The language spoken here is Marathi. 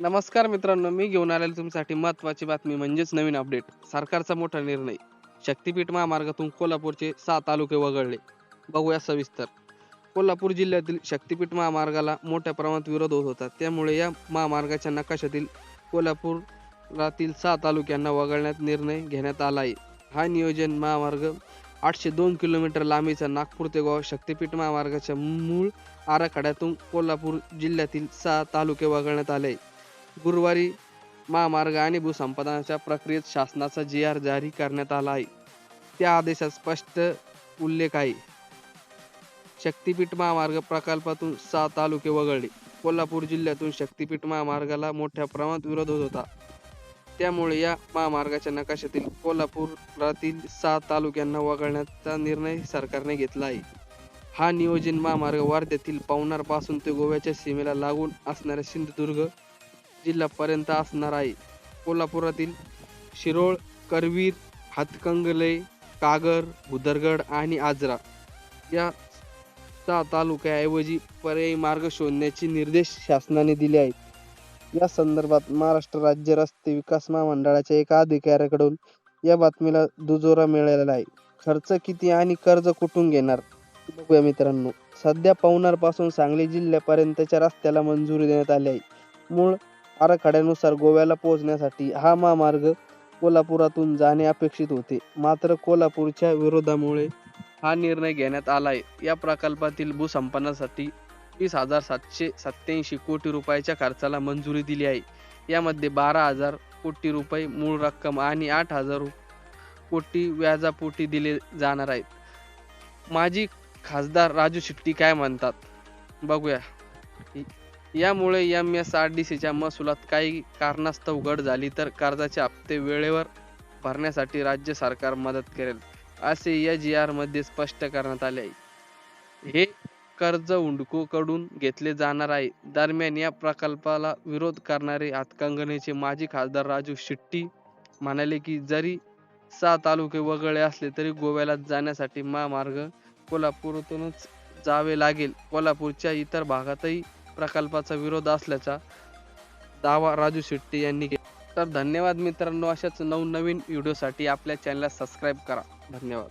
नमस्कार मित्रांनो मी घेऊन आलेली तुमच्यासाठी महत्त्वाची बातमी म्हणजेच नवीन अपडेट. सरकारचा मोठा निर्णय. शक्तीपीठ महामार्गातून कोल्हापूरचे सहा तालुके वगळले. बघूया सविस्तर. कोल्हापूर जिल्ह्यातील शक्तीपीठ महामार्गाला मोठ्या प्रमाणात विरोध होत होता. त्यामुळे या महामार्गाच्या नकाशातील कोल्हापुरातील सहा तालुक्यांना वगळण्यात निर्णय घेण्यात आला आहे. हा नियोजन महामार्ग आठशे दोन किलोमीटर लांबीचा नागपूर ते गोवा शक्तीपीठ महामार्गाच्या मूळ आराखड्यातून कोल्हापूर जिल्ह्यातील सहा तालुके वगळण्यात आले. आहे. गुरुवारी महामार्ग आणि भूसंपादनाच्या प्रक्रियेत शासनाचा जी आर जारी करण्यात आला आहे. त्या आदेशात स्पष्ट उल्लेख आहे. शक्तीपीठ महामार्ग प्रकल्पातून सहा तालुके वगळले. कोल्हापूर जिल्ह्यातून शक्तीपीठ महामार्गाला मोठ्या प्रमाणात विरोध होत होता. त्यामुळे या महामार्गाच्या नकाशातील कोल्हापुरातील सहा तालुक्यांना वगळण्याचा निर्णय सरकारने घेतला आहे. हा नियोजन महामार्ग वर्ध्यातील पवनारपासून ते गोव्याच्या सीमेला लागून असणाऱ्या सिंधुदुर्ग जिल्ह्यापर्यंत असणार आहे. कोल्हापुरातील शिरोळ करवीर हातकंगले कागर भुदरगड आणि आजरा या सहा तालुक्याऐवजी पर्यायी मार्ग शोधण्याचे निर्देश शासनाने दिले आहेत. या संदर्भात महाराष्ट्र राज्य रस्ते विकास महामंडळाच्या एका अधिकाऱ्याकडून या बातमीला दुजोरा मिळालेला आहे. खर्च किती आणि कर्ज कुठून घेणार? बघूया मित्रांनो. सध्या पवनारपासून सांगली जिल्ह्यापर्यंतच्या रस्त्याला मंजुरी देण्यात आली आहे. मूळ आराखड्यानुसार गोव्याला पोहोचण्यासाठी हा महामार्ग कोल्हापुरातून जाणे अपेक्षित होते. मात्र कोल्हापूरच्या विरोधामुळे हा निर्णय घेण्यात आला आहे या प्रकल्पातील भूसंपन्नासाठी वीस हजार सातशे सत्याऐंशी कोटी रुपयाच्या खर्चाला मंजुरी दिली आहे. यामध्ये बारा हजार कोटी रुपये मूळ रक्कम आणि आठ हजार कोटी व्याजापोटी दिले जाणार आहेत. माजी खासदार राजू शेट्टी काय म्हणतात? बघूया. यामुळे एम एस आर डी सीच्या महसुलात काही कारणास्तव घट झाली तर कर्जाचे हप्ते वेळेवर भरण्यासाठी राज्य सरकार मदत करेल असे या जी आरमध्ये स्पष्ट करण्यात आले आहे. हे कर्ज हुंडकोकडून घेतले जाणार आहे. दरम्यान या प्रकल्पाला विरोध करणारे हातकंगणेचे माजी खासदार राजू शेट्टी म्हणाले की जरी सहा तालुके वगळले असले तरी गोव्याला जाण्यासाठी महामार्ग कोल्हापूरातूनच जावे लागेल. कोल्हापूरच्या इतर भागातही प्रकल्पाचा विरोध असल्याचा दावा राजू शेट्टी यांनी केला. तर धन्यवाद मित्रांनो अशाच नवनवीन व्हिडिओसाठी आपल्या चॅनलला सबस्क्राईब करा. धन्यवाद.